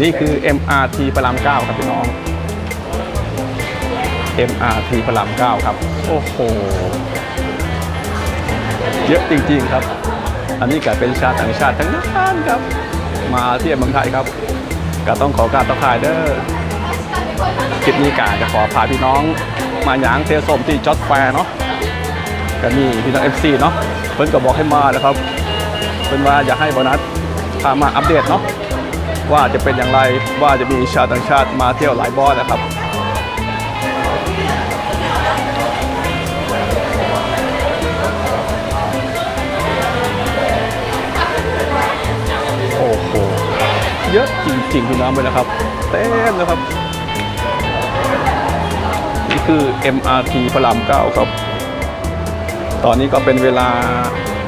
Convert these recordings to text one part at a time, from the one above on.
นี่คือ MRT พระราม9ครับพี่น้อง MRT พระราม9ครับ โอ้โห เยอะจริงๆครับ อันนี้ก็เป็นชาติต่างชาติทั้งนั้นครับ มาเที่ยวเมืองไทยครับ ก็ต้องขอการต้อขายเด้อคลิปนี้กาจะขอพาพี่น้องมาหยางเทสมที่จอดแฟร์เนาะ ก็นี่พี่น้อง FC เนาะเพิ่นก็บอกให้มานะครับเพิ่นว่าอยากให้โบนัสพามาอัปเดตเนาะว่าจะเป็นอย่างไรว่าจะมีชาวต่างชาติมาเที่ยวหลายบอสนะครับโอ้โหเยอะจริงๆพี่น้องเลยนะครับ เต็มเลยครับ นี่คือ MRT พระราม9ครับ ตอนนี้ก็เป็นเวลา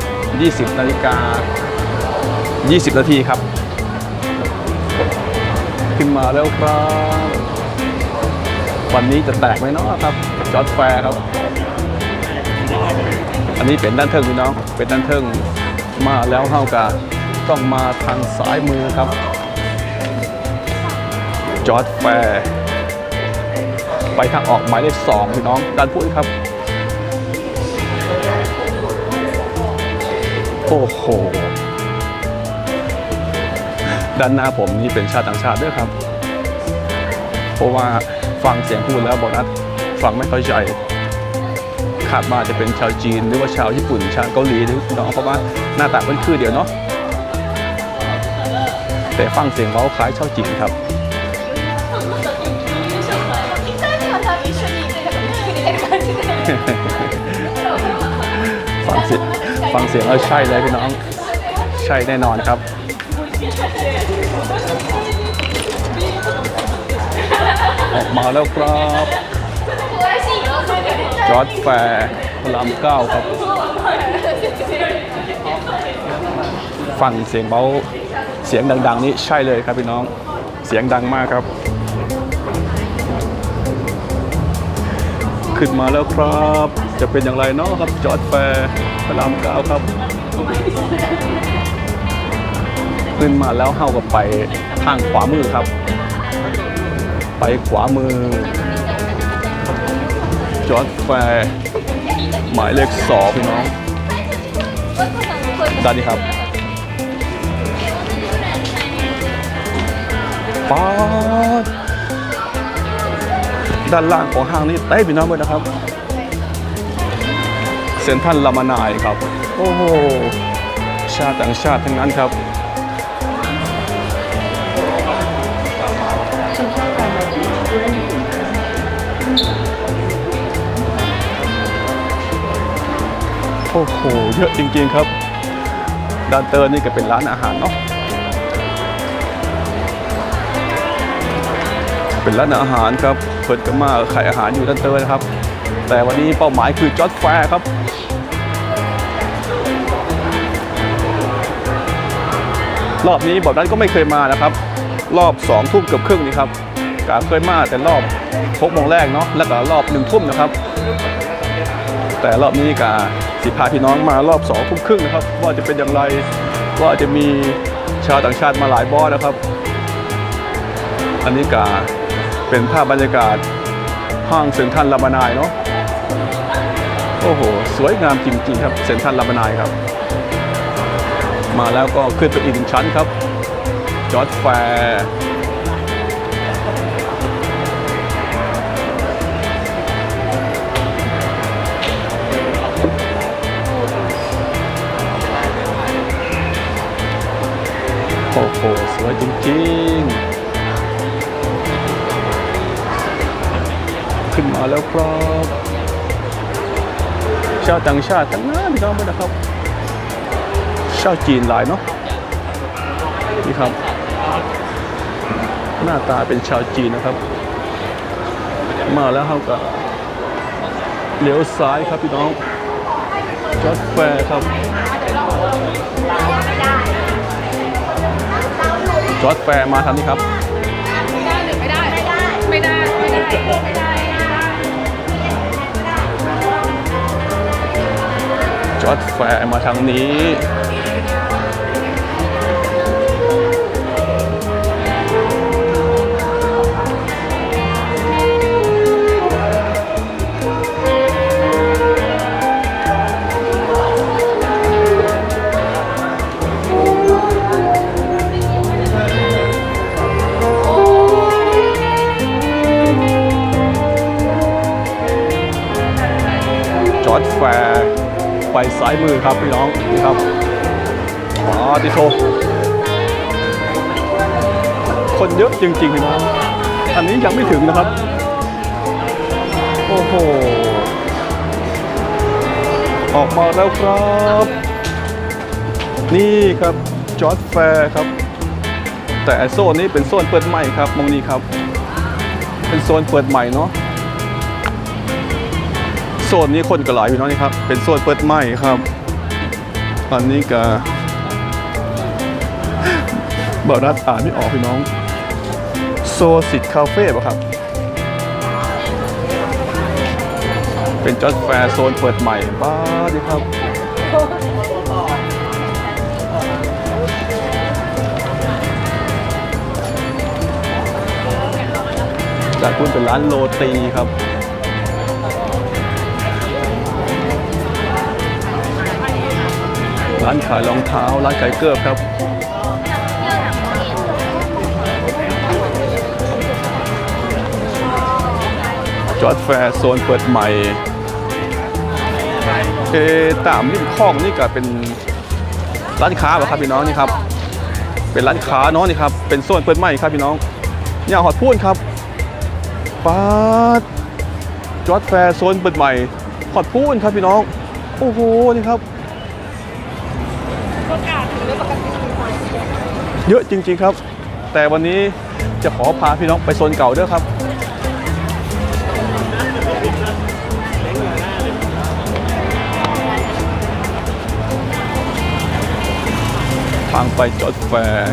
20 นาฬิกา 20 นาทีครับ ขึ้นมาแล้วครับ วันนี้จะแตกไหมเนาะครับ จอดแฟร์ครับ อันนี้เป็นด้านเทิงพี่น้อง เป็นด้านเทิงมาแล้วเท่ากับต้องมาทางซ้ายมือครับ จอร์ดแฟร์ไปทางออกหมายเลขสองพี่น้องด้านพุ้นครับ โอ้โห ด้านหน้าผมนี่เป็นชาติต่างชาติด้วยครับ เพราะว่าฟังเสียงพูดแล้วบอกนัาฟังไม่ค่อยใจคาดว่าจะเป็นชาวจีนหรือว่าชาวญี่ปุ่น ชาวเกาหลีหรือน้องเพราะว่าหน้าตาเป็นคือเดียวเนาะแต่ฟังเสียงเขาคล้ายชาวจีนครับฟังเสียง ฟังเสียงเออใช่เลยพี่น้อง ใช่แน่นอนครับออกมาแล้วครับจอร์ดแฟร์พลามเก้าครับ ฟังเสียงเบาเสียงดัง ๆ นี้ใช่เลยครับพี่น้องเสียงดังมากครับ ขึ้นมาแล้วครับ จะเป็นอย่างไรเนาะครับจอร์ดแฟร์ พระรามเก้าครับ ขึ้นมาแล้วเข้ากับไปทางขวามือครับ ไปขวามือ จอร์ดแฟร์หมายเลขสองพี่น้องด้านนี้ครับป๊าดด้านล่างของห้างนี้เต้พี่น้องเลยนะครับ เซนทรันลามานายครับ โอ้โห ชาติต่างชาติทั้งนั้นครับ โอ้โห เยอะจริงๆครับด้านเตอร์นี่ก็เป็นร้านอาหารเนาะ เป็นร้านอาหารครับเปิดกันมาขายอาหารอยู่ด้านเตอร์นะครับ แต่วันนี้เป้าหมายคือจอดแฟร์ครับ รอบนี้บอกนั้นก็ไม่เคยมานะครับ รอบ2องทุ่มเกือบครึ่งนี่ครับกาเคยมาแต่รอบหกโมงแรกเนาะแล้วก็รอบหนึ่งทุ่มนะครับ แต่รอบนี้กาสิพาพี่น้องมารอบสองทุ่มครึ่งนะครับ ว่าจะเป็นอย่างไรว่าจะมีชาวต่างชาติมาหลายบอสนะครับ อันนี้กาเป็นภาพบรรยากาศห้างเซ็นทรัลลาบานายเนาะโอ้โห สวยงามจริงๆครับเซ็นทรัลลาบานายครับ มาแล้วก็ขึ้นไปอีกหนึ่งชั้นครับจอร์ดแฟร์โอ้โห สวยจริงๆ ขึ้นมาแล้วครับ ชาวต่างชาติทั้งนั้นพี่น้องนะครับ ชาวจีนหลายเนาะนี่ครับ หน้าตาเป็นชาวจีนนะครับ มาแล้วเขาก็เลี้ยวซ้ายครับพี่น้องจอดแฟร์ครับจอดแฟร์มาทางนี้ครับไม่ได้หรือไม่ได้ไม่ได้ไม่ได้ไม่ได้ไม่ได้จอดแฟร์มาทางนี้ ครับพี่น้องนี่ครับมาดิโทคนเยอะจริงๆพี่น้องอันนี้ยังไม่ถึงนะครับ โอ้โหออกมาแล้วครับ นี่ครับจอร์ดแฟร์ครับ แต่โซนนี้เป็นโซนเปิดใหม่ครับมองนี้ครับ เป็นโซนเปิดใหม่เนาะโซนนี้คนก็หลายพี่น้องนี่ครับ เป็นโซนเปิดใหม่ครับ ตอนนี้ก็บอรัดอ่านไม่ออกพี่น้อง โซสิตคาเฟ่ป่ะครับ เป็นจอดแฟร์โซนเปิดใหม่บ้าดิครับ จากคุณเป็นร้านโรตีครับ ร้านขายรองเท้า ร้านขายเกิบครับจอดแฟร์โซนเปิดใหม่เอตามริมคลองนี่ก็เป็นร้านค้าป่ะครับพี่น้องนี่ครับ เป็นร้านค้าเนาะนี่ครับ เป็นโซนเปิดใหม่ครับพี่น้องเนี่ยหอดพูนครับปาดจอดแฟร์โซนเปิดใหม่หอดพูนครับพี่น้อง โอ้โหนี่ครับ เยอะจริง ๆครับ แต่วันนี้จะขอพาพี่น้องไปโซนเก่าด้วยครับ ทางไปจอดแฟร์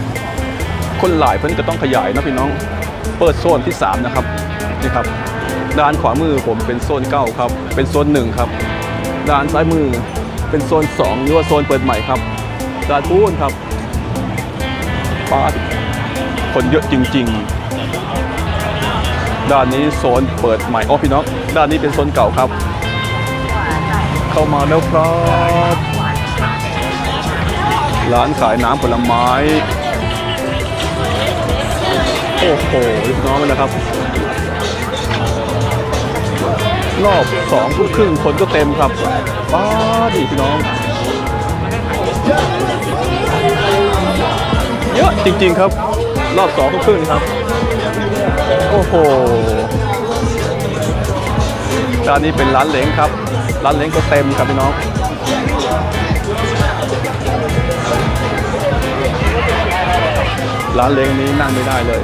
คนหลายเพิ่นก็ต้องขยายนะพี่น้องเปิดโซนที่ 3 นะครับนี่ครับด้านขวามือผมเป็นโซนเก้าครับ เป็นโซนหนึ่งครับ ด้านซ้ายมือเป็นโซน2หรือว่าโซนเปิดใหม่ครับด้านพูนครับ ปาคนเยอะจริง ๆ ด้านนี้โซนเปิดใหม่อ๋อพี่น้อง ด้านนี้เป็นโซนเก่าครับ เข้ามาแล้วครับร้านขายน้ำผลไม้ โอ้โหพี่น้องเลยนะครับ รอบสองทุ่มครึ่งคนก็เต็มครับป้าดีพี่น้อง ยอะจริงๆครับ รอบสองทุ่ครึ่งครับ โอ้โหร้านนี้เป็นร้านเล้งครับ ร้านเล้งก็เต็มครับพี่น้อง ร้านเล้งนี้นั่งไม่ได้เลย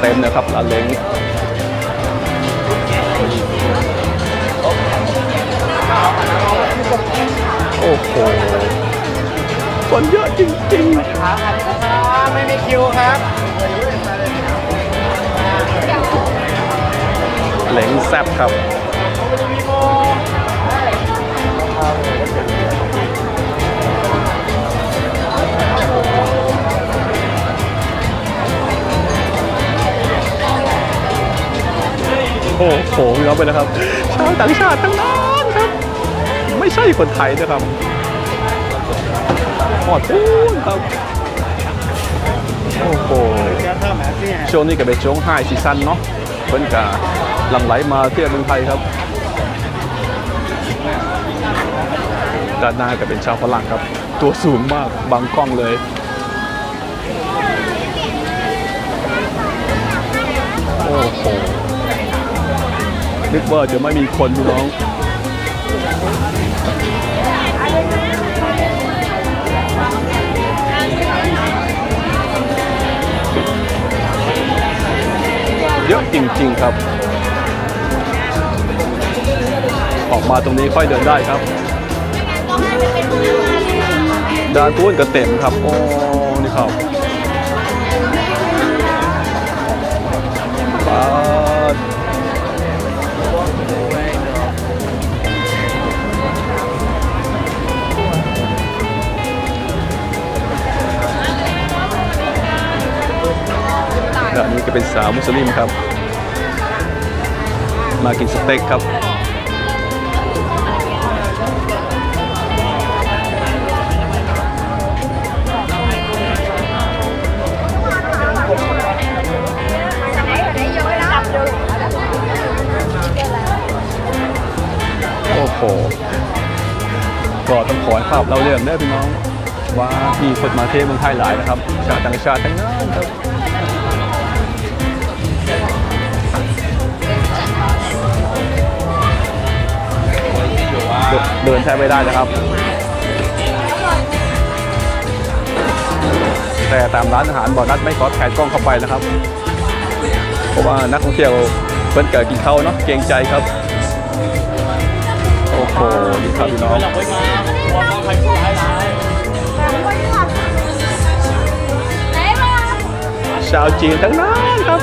เต็มนะครับร้านเล้ง คนเยอะจริงไม่มีคิวครับ เหลงแซบครับโอ้โหพี่น้องไปนะครับ ชาวต่างชาติทั้งนั้นครับ ไม่ใช่คนไทยนะครับ หอดพูนครับโอ้โหช่วงนี้ก็เป็นช่วงไฮซีซั่นเนาะเพิ่นกะหลั่งไหลมาเที่ยวเมืองไทยครับด้านหน้าก็เป็นชาวฝรั่งครับ ตัวสูงมากบางกล้องเลยโอ้โหนึกว่าจะไม่มีคนพี่น้อง เยอะจริง ๆ ครับ ออกมาตรงนี้ค่อยเดินได้ครับด้านตู้นก็เต็มครับ โอ้ นี่ครับ เป็นสาวมุสลิมครับ มากินสเต็กครับโอ้โหก็ต้องขอให้ภาพเราเรื่องได้พี่น้อง ว่ามีคนมาเที่ยวเมืองไทยหลายนะครับ ชาติต่างชาติทั้งนั้นครับ เดินแทบไม่ได้นะครับ แต่ตามร้านอาหารบ่อนัดไม่ขอแผนกล้องเข้าไปนะครับ เพราะว่านักท่องเที่ยวเพิ่นเกิดกินเข้าเนาะเกรงใจครับ โอ้โหดีครับพี่น้องชาวจีนทั้งนั้นครับ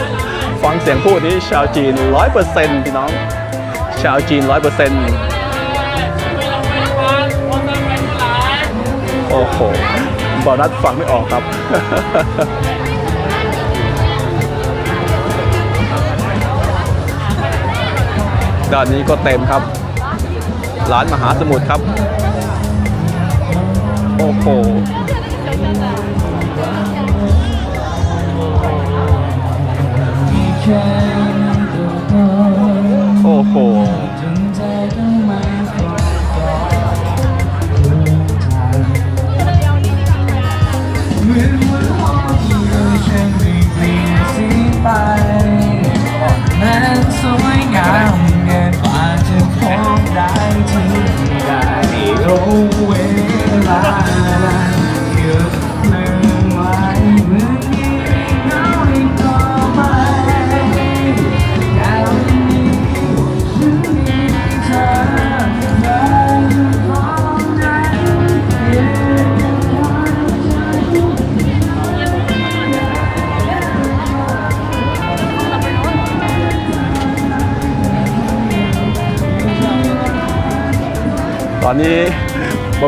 ฟังเสียงพูดนี้ชาวจีนร้อยเปอร์เซ็นต์พี่น้อง ชาวจีนร้อยเปอร์เซ็นต์ อ้โหบอนัดฟังไม่ออกครับ ด้านนี้ก็เต็มครับ ร้านมหาสมุทรครับ โอ้โหโอ้โห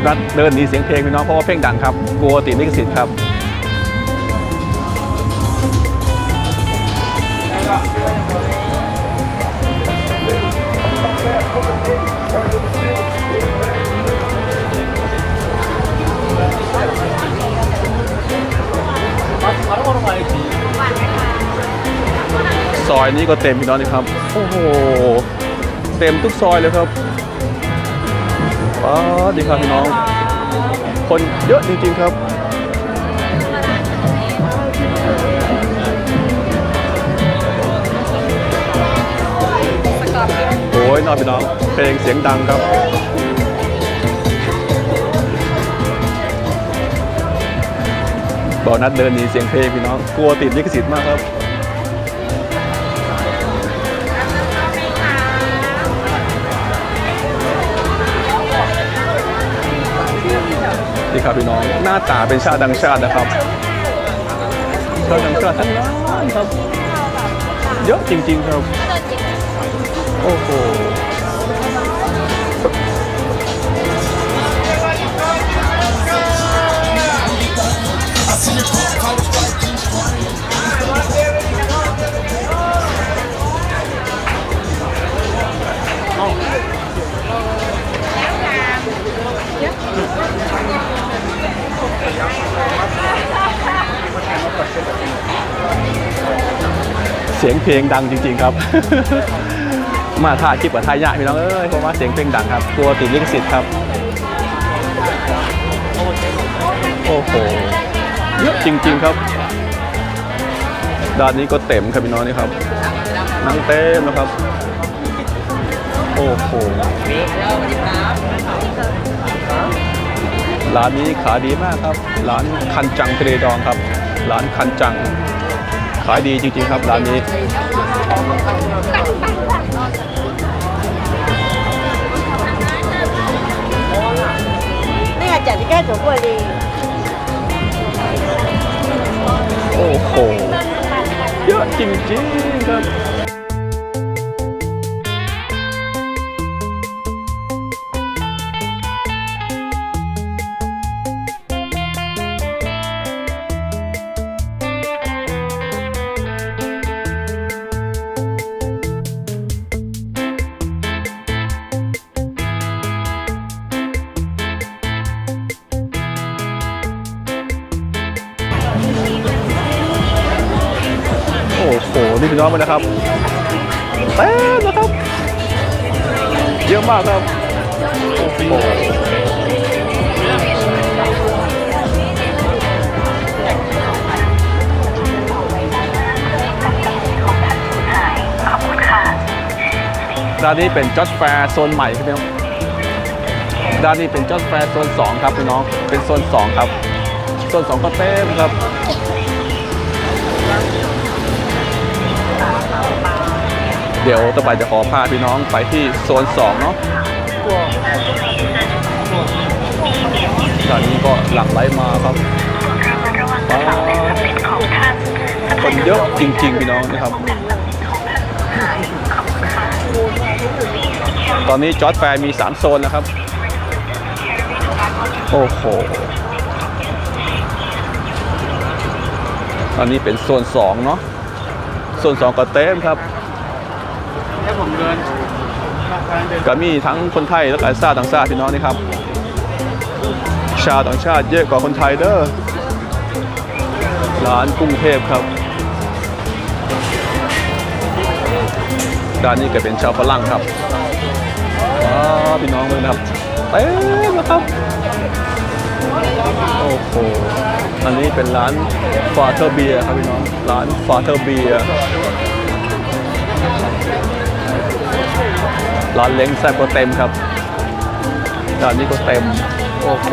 ก็เดินหนีเสียงเพลงพี่น้องเพราะว่าเพลงดังครับกลัวติดลิขสิทธิ์ครับซอยนี้ก็เต็มพี่น้องนี่ครับ โอ้โห เต็มทุกซอยเลยครับ อ๋อดีครับพี่น้อง คนเยอะจริงๆครับโอ้ยนอนพี่น้องเพลงเสียงดังครับบอกนัดเดินหนีเสียงเพลงพี่น้อง กลัวติดลิขสิทธิ์มากครับีครับพี่น้อง หน้าตาเป็นชาติดังชาตินะครับชาติดังชาติทั้งนั้นครับ เยอะจริง ๆ ครับ โอ้โห เสียงเพลงดังจริง ๆ ครับ มาถ่ายคลิปกับถ่ายยากพี่น้องเอ้ยเพราะว่าเสียงเพลงดังครับกลัวติดลิขสิทธิ์ครับ โอ้โหเยอะจริง ๆ ครับ ด้านนี้ก็เต็มครับพี่น้องนี่ครับนั่งเต็มนะครับ โอ้โหร้านนี้ขายดีมากครับ ร้านคันจังทะเลดองครับ ร้านคันจัง ขายดีจริงๆครับร้านนี้นี่อยจัดแก้ถั่วกดีโอ้โห เยอะจริงๆครับ นี่พี่น้องมานะครับเต็มนะครับ เยอะมากครับโอ้โหด้านนี้เป็นจอดแฟร์โซนใหม่ครับพี่น้องด้านนี้เป็นจอดแฟร์โซน2ครับพี่น้อง เป็นโซน2ครับ โซน2ก็เต็มครับ เดี๋ยวต่อไปจะขอพาพี่น้องไปที่โซน2เนาะตอนนี้ก็หลั่งไหลมาครับคนเยอะจริง ๆ พี่น้องนะครับ ตอนนี้จอร์ดแฟร์มี 3 โซนนะครับ โอ้โห ตอนนี้เป็นโซน 2 เนาะโซน 2 ก็เต็มครับ ผมเดินก็มีทั้งคนไทยและก็ชาติต่างชาติพี่น้องนี่ครับ ชาวต่างชาติเยอะกว่าคนไทยเด้อร้านกรุงเทพครับด้านนี้ก็เป็นชาวฝรั่งครับว้าพี่น้องเลยนะครับเต็มนะครับ โอ้โห อันนี้เป็นร้านฟาเธอร์เบียครับพี่น้อง ร้านฟาเธอร์เบียร้ ร้านเล้งแซ่บก็เต็มครับร้านนี้ก็เต็ม โอ้โห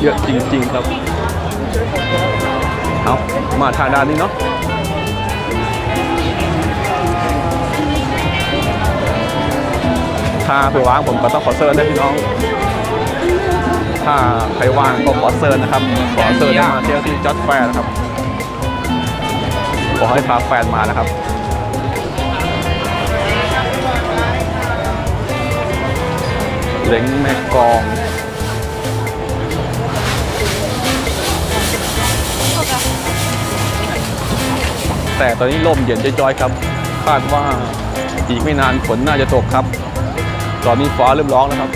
เยอะจริง ๆ ครับ เอามาทางด้านนี้เนาะถ้าเผื่อว่างผมก็ต้องขอเซิร์นะพี่น้อง ถ้าใครว่างก็ขอเซิร์นนะครับ ขอเซิร์นให้มาเที่ยวที่จอดแฟร์นะครับ ขอให้พาแฟนมานะครับ เล้งแม่กองแต่ตอนนี้ลมเย็นจ้อยๆครับ คาดว่าอีกไม่นานฝนน่าจะตกครับ ตอนนี้ฟ้าเริ่มร้องแล้วครับ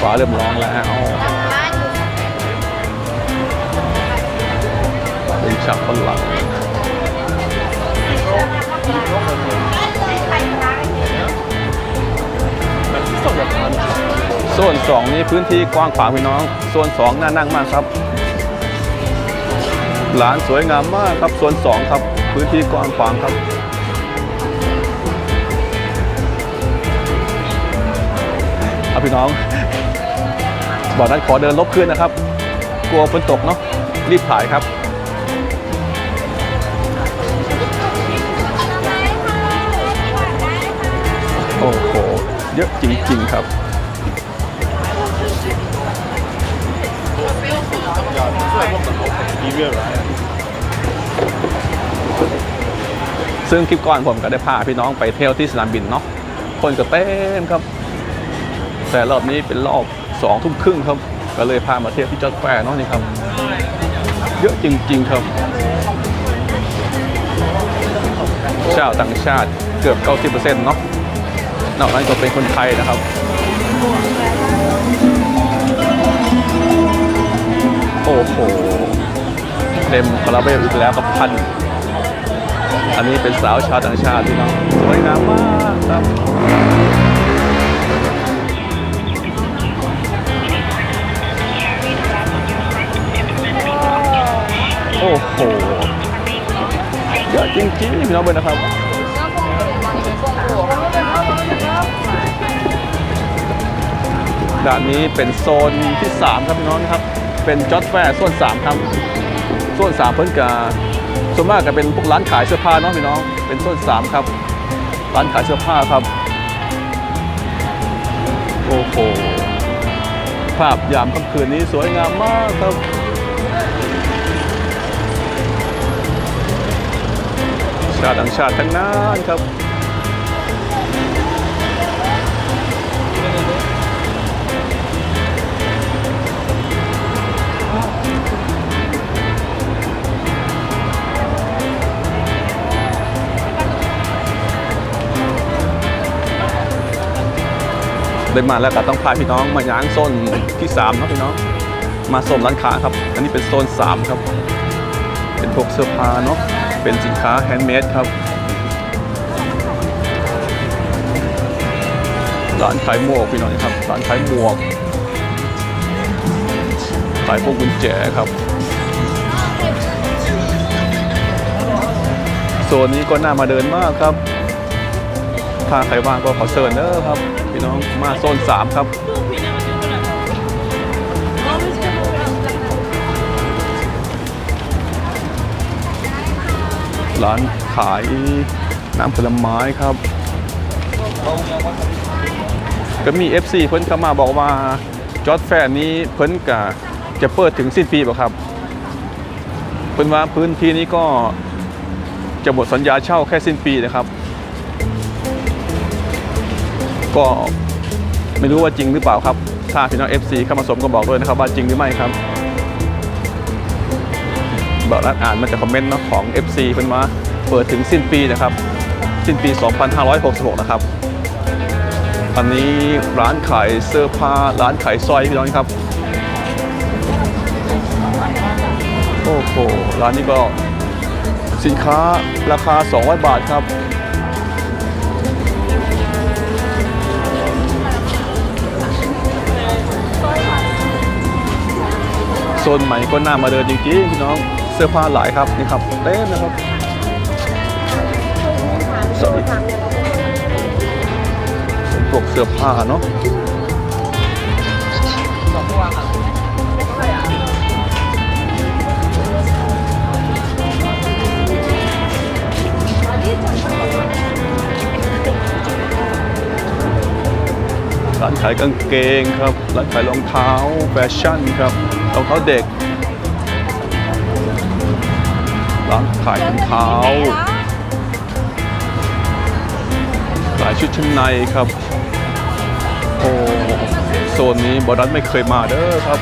ฟ้าเริ่มร้องแล้วเป็นฉับฝรั่ง โซนสองนี้พื้นที่กว้างขวางพี่น้อง โซนสองน่านั่งมากครับร้านสวยงามมากครับโซนสองครับ พื้นที่กว้างขวางครับเอาพี่น้องบอกนั้นขอเดินลบขึ้นนะครับ กลัวฝนตกเนาะรีบถ่ายครับโอ้โห เยอะจริง ๆ ครับ ซึ่งคลิปก่อนผมก็ได้พาพี่น้องไปเที่ยวที่สนามบินเนาะคนก็เต็มครับ แต่รอบนี้เป็นรอบสองทุ่มครึ่งครับ ก็เลยพามาเที่ยวที่จอดแฟร์เนาะนี่ครับ เยอะจริง ๆ ครับชาวต่างชาติเกือบ 90%เนาะนอกนั้นก็เป็นคนไทยนะครับ โอ้โห เต็มคาราเบลอีกแล้วกับพัน อันนี้เป็นสาวชาวต่างชาติพี่น้องสวยงามมากครับโอ้โห เยอะจริงๆพี่น้องเบนนะครับด้านนี้เป็นโซนที่ 3 ครับพี่น้องครับ เป็นจอดแฟร์โซน3ครับโซน3เพิ่นกาส่วนมากก็เป็นพวกร้านขายเสื้อผ้าเนาะพี่น้องเป็นโซน3ครับ ร้านขายเสื้อผ้าครับโอ้โหภาพยามค่ำคืนนี้สวยงามมากครับชาติต่างชาติทั้งนั้นครับ ได้มาแล้วก็ต้องพาพี่น้องมาย้างโซนที่3นะพี่น้อง มาโซนร้านค้าครับ อันนี้เป็นโซน 3 ครับ เป็นพวกเสื้อผ้าเนาะ เป็นสินค้าแฮนด์เมดครับ ร้านขายหมวกพี่น้องครับ ร้านขายหมวก ขายพวกกุญแจครับโซนนี้ก็น่ามาเดินมากครับ ถ้าใครว่างก็ขอเชิญเด้อครับ พี่น้องมาโซน3ครับร้านขายน้ำผลไม้ครับ ก็มี FC เพิ่นเข้ามาบอกว่าจอดแฟนนี้เพิ่นกะจะเปิดถึงสิ้นปีบ่ครับ เพิ่นว่าพื้นที่นี้ก็จะหมดสัญญาเช่าแค่สิ้นปีนะครับ ก็ไม่รู้ว่าจริงหรือเปล่าครับ ถ้าพี่น้อง FC เข้ามาสมก็บอกด้วยนะครับ ว่าจริงหรือไม่ครับบอกรัดอ่านมาจากคอมเมนต์นะของ FC เพิ่นว่าเปิดถึงสิ้นปีนะครับ สิ้นปี 2566 นะครับอันนี้ร้านขายเสื้อผ้าร้านขายสร้อยพี่น้องครับ โอ้โหร้านนี้ก็สินค้าราคา 200 บาทครับ โซนใหม่ก็น่ามาเดินจริงๆพี่น้องเสื้อผ้าหลายครับนี่ครับเต็มนะครับสวัสดีเป็นพวกเสื้อผ้าเนาะ ขายกางเกงครับร้านขายรองเท้าแฟชั่นครับรองเท้าเด็กร้านขายรองเท้าขายชุดชั้นในครับโอ้โซนนี้บอดันไม่เคยมาเด้อครับ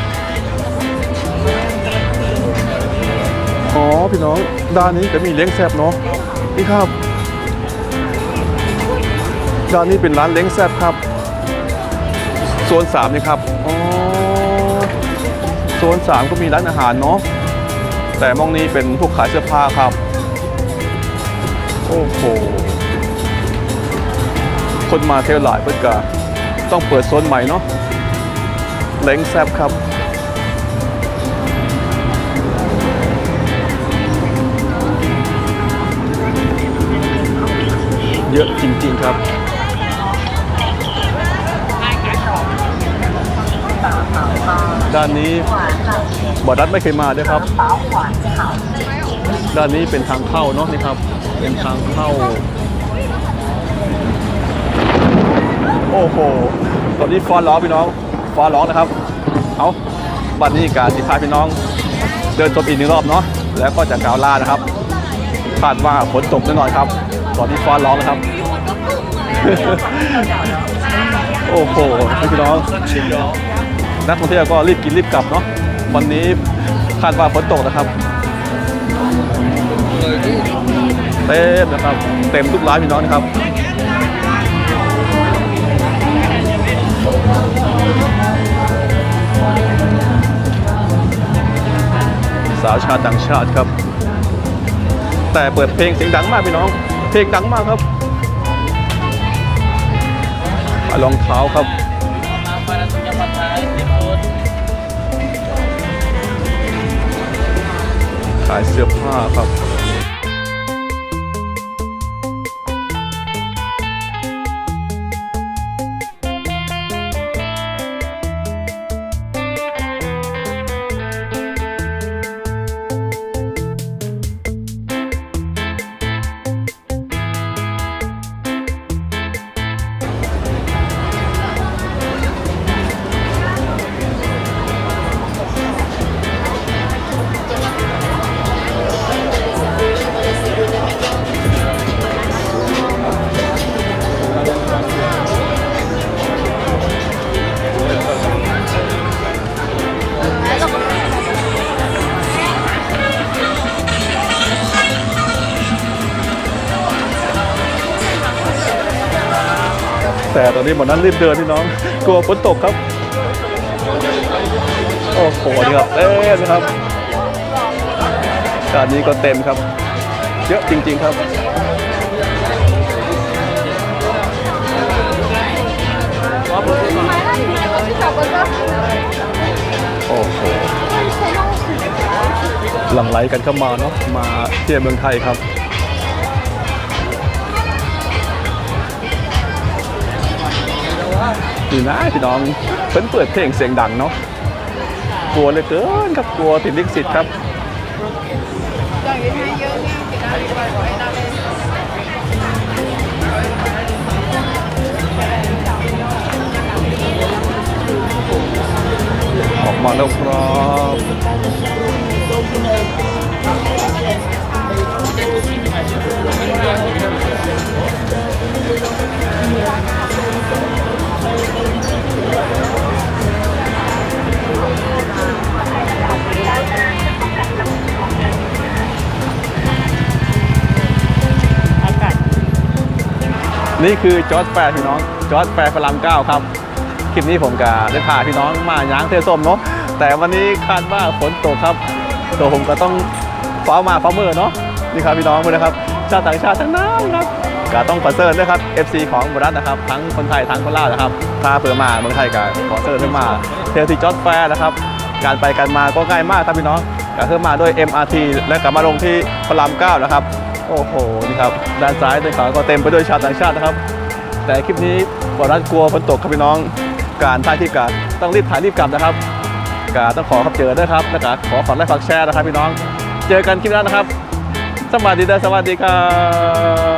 อ๋อพี่น้องด้านนี้ก็มีเล้งแซบเนาะนี่ครับด้านนี้เป็นร้านเล้งแซบครับ ซน3นี่ครับอ๋อโซน3ก็มีร้านอาหารเนาะแต่มองนี้เป็นพวกขายเสื้อผ้าครับ โอ้โหคนมาเที่ยวหลายเพื่อกะต้องเปิดโซนใหม่เนาะเล้งแซบครับเยอะจริง ๆ ครับ ด้านนี้บอดัดไม่เคยมาด้วยครับ ด้านนี้เป็นทางเข้าเนาะนี่ครับ เป็นทางเข้า โอ้โห ตอนนี้ฟ้อนร้องพี่น้องฟ้อนร้องนะครับ เอาบัดนี้การสิพาพี่น้อง เดินชมอีกหนึ่งรอบเนาะ แล้วก็จะกล่าวลานะครับ คาดว่าฝนตกแน่นอนครับ ตอนนี้ฟ้อนร้องนะครับ โอ้โหพี่น้อง นักท่องเที่ยวก็รีบกินรีบกลับเนาะวันนี้คาดว่าฝนตกนะครับเต็มนะครับเต็มทุกร้านพี่น้องนะครับสาวชาติต่างชาติครับ แต่เปิดเพลงเสียงดังมากพี่น้อง เพลงดังมากครับรองเท้าครับายเสื้อผ้าครับ อนนี้หมดนั้นรีบเดินพี่น้อง กลัวฝนตกครับ โอ้โหนี่ครับเอ๊ะนะครับตอนนี้ก็เต็มครับ เยอะจริง ๆครับโอ้โหหลังไหลกันเข้ามาเนาะมาเที่ยวเมืองไทยครับ นี่นะพี่น้องเพิ่นเปิดเพลงเสียงดังเนาะกลัวเลยเกินครับกลัวติดลิขสิทธิ์ครับออกมาแล้วครับ นี่คือจอร์ดแฟร์พี่น้องจอร์ดแฟร์พระรามเก้าครับคลิปนี้ผมก็ได้พาพี่น้องมาย้างเทส้มเนาะแต่วันนี้คาดว่าฝนตกครับตัวผมก็ต้องฟ้ามาฟ้ามือเนาะนี่ครับพี่น้องเลยนะครับชาติต่างชาติทั้งนั้นครับก็ต้องขอเซิร์นด้วยครับ FC ของบรัฐนะครับ ทั้งคนไทยทั้งคนลาวนะครับพาเผื่อมาเมืองไทยก็ขอเซิร์นขึ้นมาเทลที่จอร์ดแฟร์นะครับ การไปกันมาก็ง่ายมากครับพี่น้องก็ขึ้นมาด้วย MRT และกลับมาลงที่พระรามเก้านะครับ โอ้โห นี่ครับ ด้านซ้ายด้านขวาก็เต็มไปด้วยชาวต่างชาตินะครับ แต่คลิปนี้บอรัฐกลัวฝนตกครับพี่น้อง การถ่ายคลิปกันต้องรีบถ่ายรีบกลับนะครับกาต้องขอครับเจอด้วยครับแล้วก็ขอขอไลค์ฝากแชร์นะครับพี่น้อง เจอกันคลิปหน้านะครับ สวัสดีเด้อสวัสดีครับ